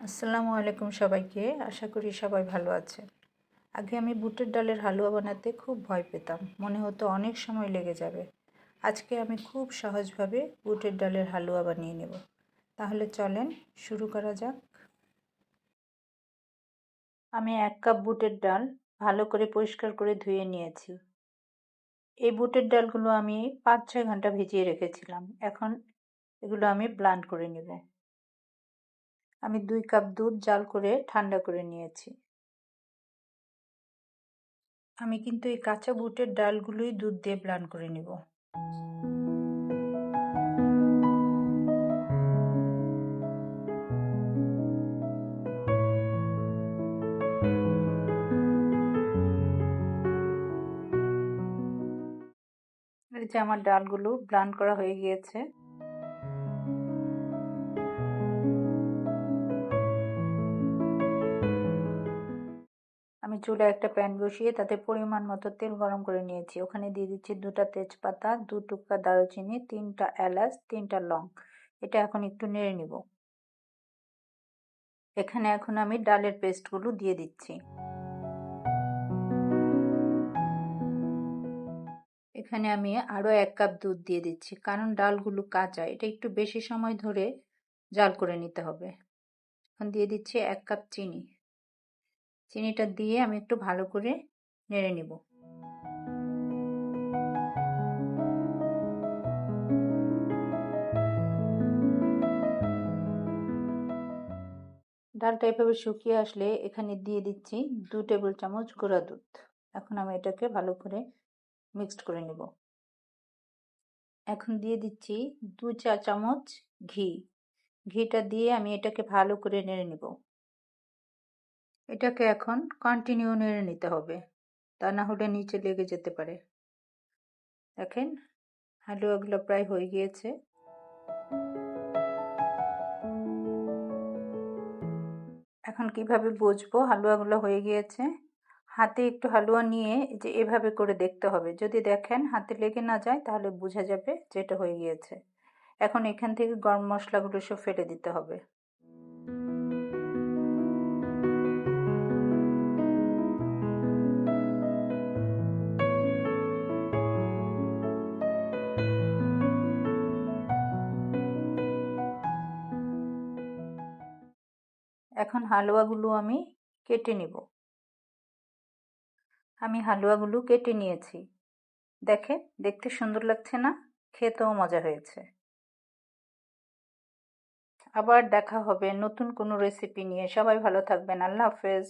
আসসালামু আলাইকুম সবাইকে। আশা করি সবাই ভালো আছেন আগে আমি বুটের ডালের হালুয়া বানাতে খুব ভয় পেতাম। মনে হতো অনেক সময় লেগে যাবে। আজকে আমি খুব সহজভাবে বুটের ডালের হালুয়া বানিয়ে নেব। তাহলে চলেন শুরু করা যাক। আমি এক কাপ বুটের ডাল ভালো করে পরিষ্কার করে ধুয়ে নিয়েছি। এই বুটের ডালগুলো আমি পাঁচ ছয় ঘণ্টা ভিজিয়ে রেখেছিলাম। এখন এগুলো আমি ব্লান্ড করে নেব। আমি দুই কাপ দুধ জাল করে ঠান্ডা করে নিয়েছি। আমি কিন্তু এই কাঁচা বুটের ডালগুলোই দুধ দিয়ে ব্লান করে নিব। যে আমার ডালগুলো ব্লান করা হয়ে গিয়েছে। আমি চুলে একটা প্যান বসিয়ে তাতে পরিমাণ মতো তেল গরম করে নিয়েছি। ওখানে দিয়ে দিচ্ছি দুটা তেজপাতা, দু টুকরা দারুচিনি, তিনটা এলাচ, তিনটা লং। এটা এখন একটু নেড়ে নিব। এখানে এখন আমি ডালের পেস্টগুলো দিয়ে দিচ্ছি। এখানে আমি আরও এক কাপ দুধ দিয়ে দিচ্ছি, কারণ ডালগুলো কাঁচা। এটা একটু বেশি সময় ধরে জাল করে নিতে হবে। এখন দিয়ে দিচ্ছি এক কাপ চিনি। চিনিটা দিয়ে আমি একটু ভালো করে নেড়ে নিব। ডালটা এভাবে শুকিয়ে আসলে এখানে দিয়ে দিচ্ছি দু টেবিল চামচ গুঁড়া দুধ। এখন আমি এটাকে ভালো করে মিক্সড করে নেব। এখন দিয়ে দিচ্ছি দু চা চামচ ঘি। ঘিটা দিয়ে আমি এটাকে ভালো করে নেড়ে নেব। এটাকে এখন কন্টিনিউ নেড়ে নিতে হবে। তা না হলে নিচে লেগে যেতে পারে। দেখেন হালুয়াগুলো প্রায় হয়ে গিয়েছে। এখন কীভাবে বুঝব হালুয়াগুলো হয়ে গিয়েছে? হাতে একটু হালুয়া নিয়ে যে এভাবে করে দেখতে হবে। যদি দেখেন হাতে লেগে না যায়, তাহলে বোঝা যাবে যে এটা হয়ে গিয়েছে। এখন এখান থেকে গরম মশলাগুলো সব ফেলে দিতে হবে। এখন হালুয়াগুলো আমি কেটে নিব। আমি হালুয়াগুলো কেটে নিয়েছি। দেখে দেখতে সুন্দর লাগছে না? খেতেও মজা হয়েছে। আবার দেখা হবে নতুন কোনো রেসিপি নিয়ে। সবাই ভালো থাকবেন। আল্লাহ হাফেজ।